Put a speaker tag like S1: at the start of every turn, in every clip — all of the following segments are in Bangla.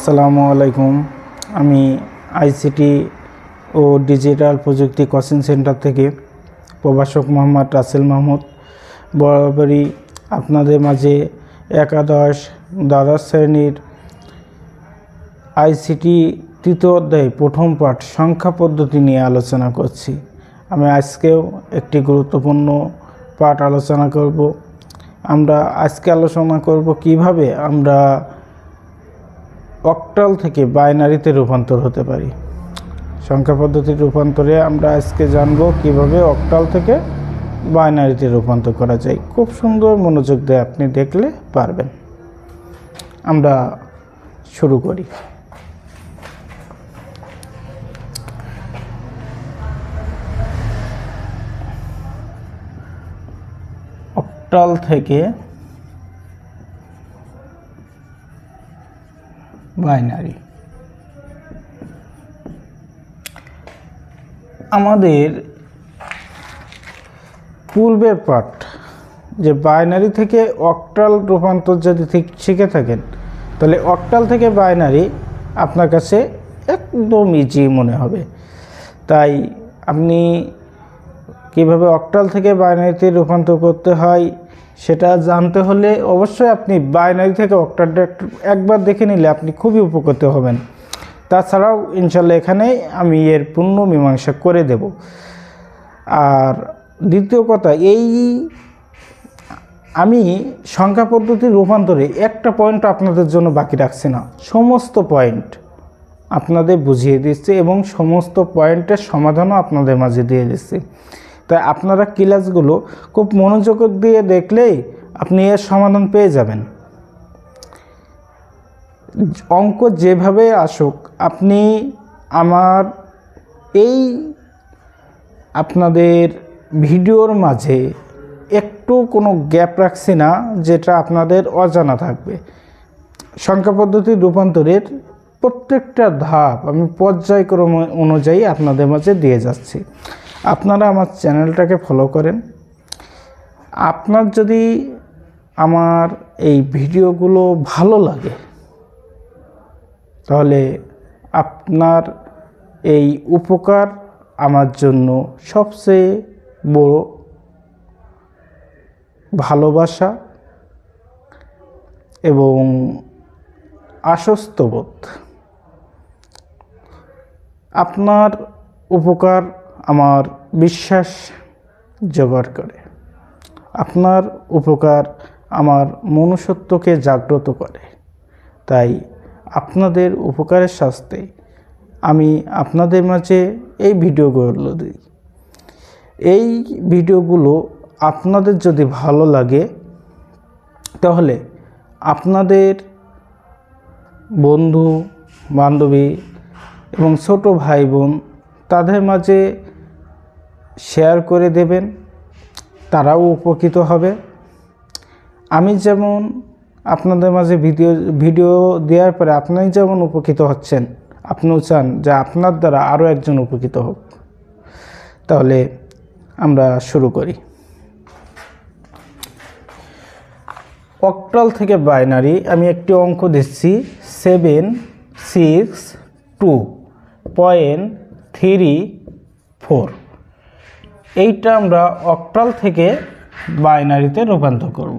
S1: আসসালামু আলাইকুম। আমি আইসিটি ও ডিজিটাল প্রযুক্তি কোচিং সেন্টার থেকে প্রভাষক মোহাম্মদ রাসেল মাহমুদ। বরাবরই আপনাদের মাঝে একাদশ, দ্বাদশ শ্রেণির আইসিটি তৃতীয় অধ্যায় প্রথম পাঠ সংখ্যা পদ্ধতি নিয়ে আলোচনা করছি। আমি আজকেও একটি গুরুত্বপূর্ণ পাঠ আলোচনা করব। আমরা আজকে আলোচনা করব কীভাবে আমরা অক্টাল থেকে বাইনারিতে রূপান্তর হতে পারি। সংখ্যা পদ্ধতির রূপান্তরে আমরা আজকে জানব কীভাবে অক্টাল থেকে বাইনারিতে রূপান্তর করা যায়। খুব সুন্দর মনোযোগ দিয়ে আপনি দেখলে পারবেন। আমরা শুরু করি। অক্টাল থেকে বাইনারি। আমাদের পূর্বের পাঠ, যে বাইনারি থেকে অক্টাল রূপান্তর যদি শিখে থাকেন, তাহলে অক্টাল থেকে বাইনারি আপনার কাছে একদম ইজি মনে হবে। তাই আপনি কীভাবে অক্টাল থেকে বাইনারিতে রূপান্তর করতে হয় সেটা জানতে হলে অবশ্যই আপনি বাইনারি থেকে অক্টালটা একবার দেখে নিলে আপনি খুবই উপকৃত হবেন। তাছাড়াও ইনশাল্লাহ এখানে আমি এর পূর্ণ মীমাংসা করে দেব। আর দ্বিতীয় কথা, এই আমি সংখ্যা পদ্ধতির রূপান্তরে একটা পয়েন্ট আপনাদের জন্য বাকি রাখছি না, সমস্ত পয়েন্ট আপনাদের বুঝিয়ে দিচ্ছি এবং সমস্ত পয়েন্টের সমাধানও আপনাদের মাঝে দিয়ে দিচ্ছি। তাই আপনারা ক্লাসগুলো খুব মনোযোগ দিয়ে দেখলেই আপনি এর সমাধান পেয়ে যাবেন। অঙ্ক যেভাবে আসুক, আপনি আমার এই আপনাদের ভিডিওর মাঝে একটু কোনো গ্যাপ রাখছি না, যেটা আপনাদের অজানা থাকবে। সংখ্যা পদ্ধতির রূপান্তরের প্রত্যেকটা ধাপ আমি পর্যায়ক্রম অনুযায়ী আপনাদের মাঝে দিয়ে যাচ্ছি। আপনারা আমার চ্যানেলটাকে ফলো করেন। আপনার যদি আমার এই ভিডিওগুলো ভালো লাগে, তাহলে আপনার এই উপকার আমার জন্য সবচেয়ে বড় ভালোবাসা এবং আশ্বস্তবোধ আপনার উপকার আমার বিশ্বাস জোগাড় করে। আপনার উপকার আমার মনুষ্যত্বকে জাগ্রত করে। তাই আপনাদের উপকারের শাস্তে আমি আপনাদের মাঝে এই ভিডিওগুলো দিই। এই ভিডিওগুলো আপনাদের যদি ভালো লাগে, তাহলে আপনাদের বন্ধু, বান্ধবী এবং ছোট ভাই বোন তাদের মাঝে শেয়ার করে দেবেন, তারাও উপকৃত হবে। আমি যেমন আপনাদের মাঝে ভিডিও ভিডিও দেওয়ার পরে আপনি যেমন উপকৃত হচ্ছেন, আপনিও চান যে আপনার দ্বারা আরও একজন উপকৃত হোক। তাহলে আমরা শুরু করি। অক্টাল থেকে বাইনারি, আমি একটি অঙ্ক দিচ্ছি, seven, six, two, point three, four. এইটা আমরা অক্টাল থেকে বাইনারিতে রূপান্তর করব।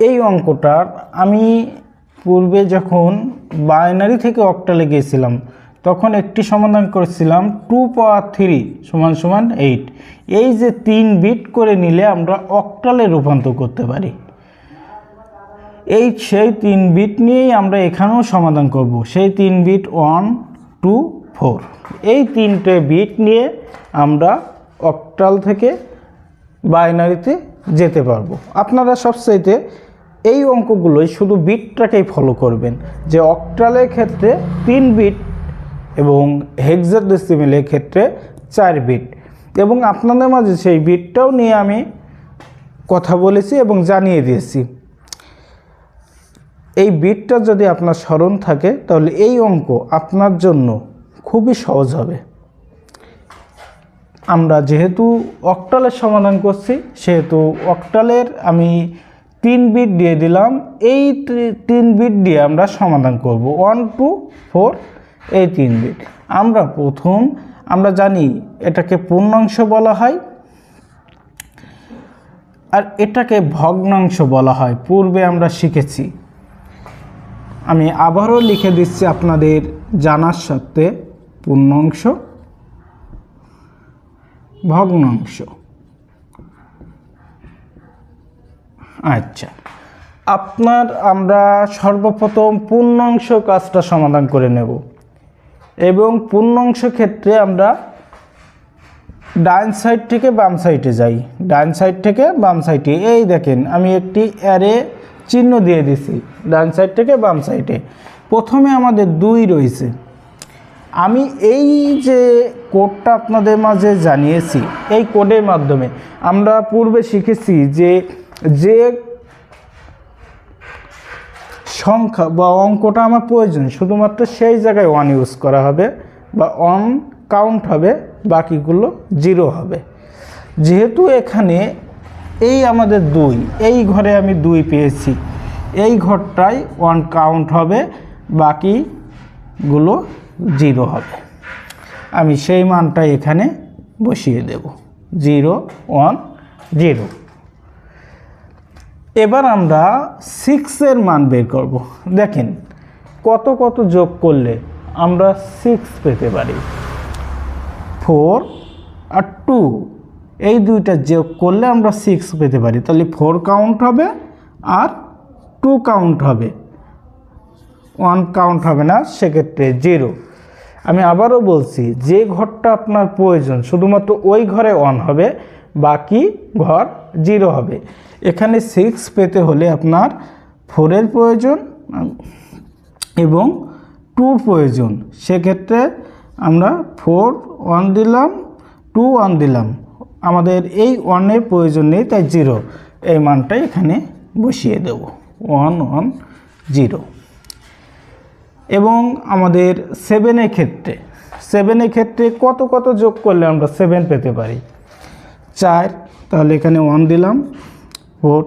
S1: এই অঙ্কটার আমি পূর্বে যখন বাইনারি থেকে অক্টালে গিয়েছিলাম, তখন একটি সমাধান করেছিলাম টু পাওয়ার থ্রি সমান সমান এইট। এই যে তিন বিট করে নিলে আমরা অক্টালে রূপান্তর করতে পারি। এই সেই তিন বিট নিয়েই আমরা এখানেও সমাধান করব। সেই তিন বিট ওয়ান, টু ফোর এই তিনটে বিট নিয়ে আমরা অক্টাল থেকে বাইনারিতে যেতে পারব। আপনারা সবচাইতে এই অঙ্কগুলোই শুধু বিটটাকেই ফলো করবেন। যে অক্টালের ক্ষেত্রে তিন বিট এবং হেক্সাডেসিমেলের ক্ষেত্রে চার বিট এবং আপনাদের মাঝে সেই বিটটাও নিয়ে আমি কথা বলেছি এবং জানিয়ে দিয়েছি। এই বিটটা যদি আপনার স্মরণ থাকে, তাহলে এই অঙ্ক আপনার জন্য খুবই সহজ হবে। আমরা যেহেতু অক্টালের সমাধান করছি, সেহেতু অক্টালের আমি তিন বিট দিয়ে দিলাম, এই তিন বিট দিয়ে আমরা সমাধান করব। ওয়ান, টু, ফোর, এই তিন বিট। আমরা প্রথম, আমরা জানি এটাকে পূর্ণাংশ বলা হয়, আর এটাকে ভগ্নাংশ বলা হয়। পূর্বে আমরা শিখেছি। আমি আবারও লিখে দিচ্ছি আপনাদের জানার সত্ত্বে পূর্ণাংশ ভগ্নাংশ। আচ্ছা। আপনার আমরা সর্বপ্রথম পূর্ণাংশ কাজটা সমাধান করে নেব এবং পূর্ণাংশ ক্ষেত্রে আমরা ডান সাইড থেকে বাম সাইডে যাই। ডান সাইড থেকে বাম সাইডে। এই দেখেন, আমি একটি অ্যারে চিহ্ন দিয়ে দিছি, ডান সাইড থেকে বাম সাইডে। প্রথমে আমাদের দুই রয়েছে। আমি এই যে কোডটা আপনাদের মাঝে জানিয়েছি, এই কোডের মাধ্যমে আমরা পূর্বে শিখেছি যে যে সংখ্যা বা অঙ্কটা আমার প্রয়োজন, শুধুমাত্র সেই জায়গায় ওয়ান ইউজ করা হবে বা অন কাউন্ট হবে, বাকিগুলো জিরো হবে। যেহেতু এখানে এই আমাদের দুই, এই ঘরে আমি দুই পেয়েছি, এই ঘরটায় ওয়ান কাউন্ট হবে, বাকিগুলো জিরো হবে। আমি সেই মানটা এখানে বসিয়ে দেব। Zero, one, zero. এবার আমরা সিক্সের মান বের করব। দেখেন, কত কত যোগ করলে আমরা সিক্স পেতে পারি? ফোর আর টু এই দুইটা যোগ করলে আমরা সিক্স পেতে পারি। তাহলে ফোর কাউন্ট হবে আর টু কাউন্ট হবে। ওয়ান কাউন্ট হবে না, সেক্ষেত্রে জিরো আমি আবারও বলছি, যে ঘরটা আপনার প্রয়োজন, শুধুমাত্র ওই ঘরে ওয়ান হবে, বাকি ঘর জিরো হবে। এখানে সিক্স পেতে হলে আপনার ফোরের প্রয়োজন এবং টুর প্রয়োজন। সেক্ষেত্রে আমরা ফোর ওয়ান দিলাম টু ওয়ান দিলাম। আমাদের এই ওয়ানের প্রয়োজন নেই, তাই জিরো এই মানটাই এখানে বসিয়ে দেব। ওয়ান ওয়ান জিরো এবং আমাদের সেভেনের ক্ষেত্রে সেভেনের ক্ষেত্রে কত কত যোগ করলে আমরা সেভেন পেতে পারি? চার, তাহলে এখানে ওয়ান দিলাম ফোর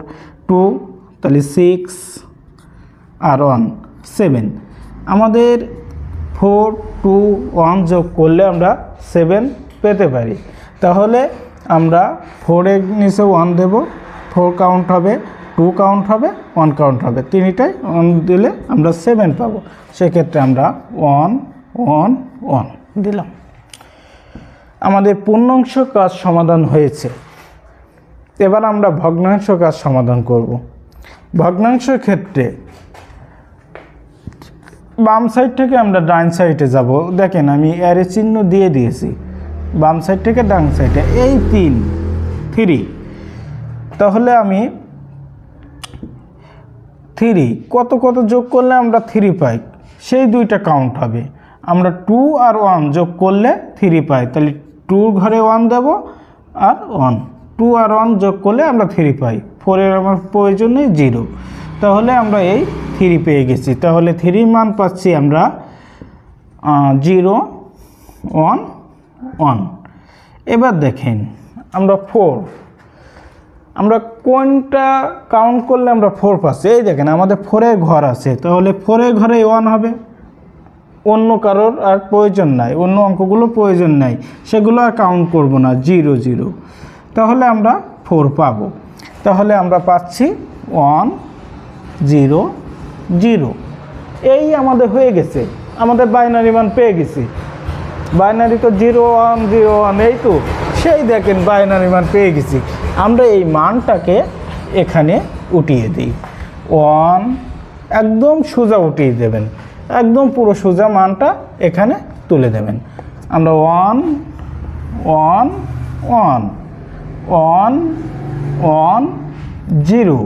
S1: টু তাহলে সিক্স আর ওয়ান সেভেন আমাদের ফোর টু ওয়ান যোগ করলে আমরা সেভেন পেতে পারি। তাহলে আমরা ফোরের নিচে ওয়ান দেব ফোর কাউন্ট হবে টু কাউন্ট হবে ওয়ান কাউন্ট হবে। তিনটাই ওয়ান দিলে আমরা সেভেন পাবো। সেক্ষেত্রে আমরা ওয়ান ওয়ান ওয়ান দিলাম। আমাদের পূর্ণাংশ কাজ সমাধান হয়েছে। এবার আমরা ভগ্নাংশ কাজ সমাধান করব। ভগ্নাংশ ক্ষেত্রে বাম সাইড থেকে আমরা ডান সাইডে যাব। দেখেন আমি অ্যারে চিহ্ন দিয়ে দিয়েছি। বাম সাইড থেকে ডান সাইডে এই তিন থ্রি তাহলে আমি থ্রি, কত কত যোগ করলে আমরা থ্রি পাই? সেই দুইটা কাউন্ট হবে। আমরা টু আর ওয়ান যোগ করলে থ্রি পাই, তাহলে টুর ঘরে ওয়ান দেব আর ওয়ান। টু আর ওয়ান যোগ করলে আমরা থ্রি পাই ফোরের আমার প্রয়োজন নেই জিরো। তাহলে আমরা এই থ্রি পেয়ে গেছি। তাহলে থ্রি মান পাচ্ছি আমরা জিরো, ওয়ান ওয়ান। এবার দেখেন, আমরা ফোর আমরা কোনটা কাউন্ট করলে আমরা ফোর পাচ্ছি? এই দেখেন, আমাদের ফোরের ঘর আছে। তাহলে ফোরের ঘরে ওয়ান হবে। অন্য কারোর আর প্রয়োজন নাই। অন্য অঙ্কগুলো প্রয়োজন নাই। সেগুলো আর কাউন্ট করব না। জিরো জিরো তাহলে আমরা ফোর পাবো। তাহলে আমরা পাচ্ছি ওয়ান জিরো জিরো এই আমাদের হয়ে গেছে। আমাদের বাইনারি মান পেয়ে গেছি। বাইনারি তো জিরো ওয়ান জিরো ওয়ান এই তো। সেই দেখেন বাইনারি মান পেয়ে গেছি। আমরা এই মানটাকে এখানে উঠিয়ে দিই। ওয়ান একদম সোজা উঠিয়ে দেবেন। একদম পুরো সোজা মানটা এখানে তুলে দেবেন। আমরা one one one one one zero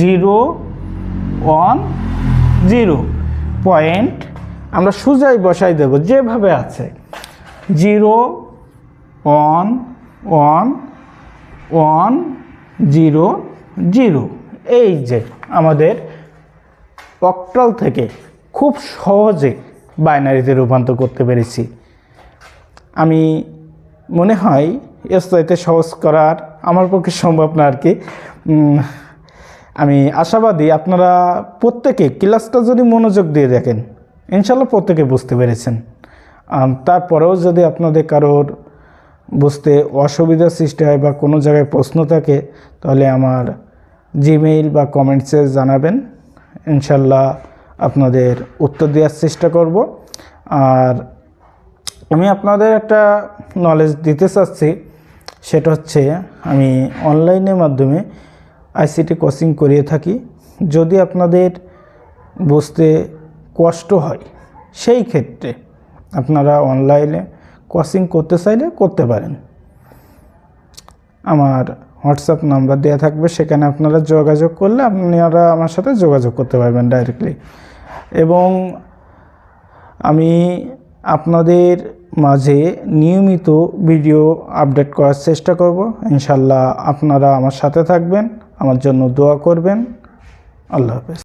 S1: zero one zero point আমরা সোজাই বসাই দেব, যেভাবে আছে। Zero one one one, zero zero. এই যে আমাদের অক্টাল থেকে খুব সহজে বাইনারিতে রূপান্তর করতে পেরেছি। আমি মনে হয় চাইতে সহজ করার আমার পক্ষে সম্ভব না আর কি। আমি আশাবাদী আপনারা প্রত্যেকে ক্লাসটা যদি মনোযোগ দিয়ে দেখেন, ইনশাল্লাহ প্রত্যেকে বুঝতে পেরেছেন। তারপরেও যদি আপনাদের কারোর বুঝতে অসুবিধার সৃষ্টি হয় বা কোনো জায়গায় প্রশ্ন থাকে, তাহলে আমার জিমেইল বা কমেন্টসে জানাবেন। ইনশাল্লাহ আপনাদের উত্তর দেওয়ার চেষ্টা করব। আর আমি আপনাদের একটা নলেজ দিতে চাচ্ছি, সেটা হচ্ছে আমি অনলাইনের মাধ্যমে আইসিটি কোচিং করিয়ে থাকি। যদি আপনাদের বুঝতে কষ্ট হয়, সেই ক্ষেত্রে আপনারা অনলাইনে কোচিং করতে চাইলে করতে পারেন। আমার হোয়াটসঅ্যাপ নাম্বার দেওয়া থাকবে, সেখানে আপনারা যোগাযোগ করলে আপনারা আমার সাথে যোগাযোগ করতে পারবেন ডাইরেক্টলি এবং আমি আপনাদের মাঝে নিয়মিত ভিডিও আপডেট করার চেষ্টা করব। ইনশাল্লাহ আপনারা আমার সাথে থাকবেন, আমার জন্য দোয়া করবেন। আল্লাহ হাফেজ।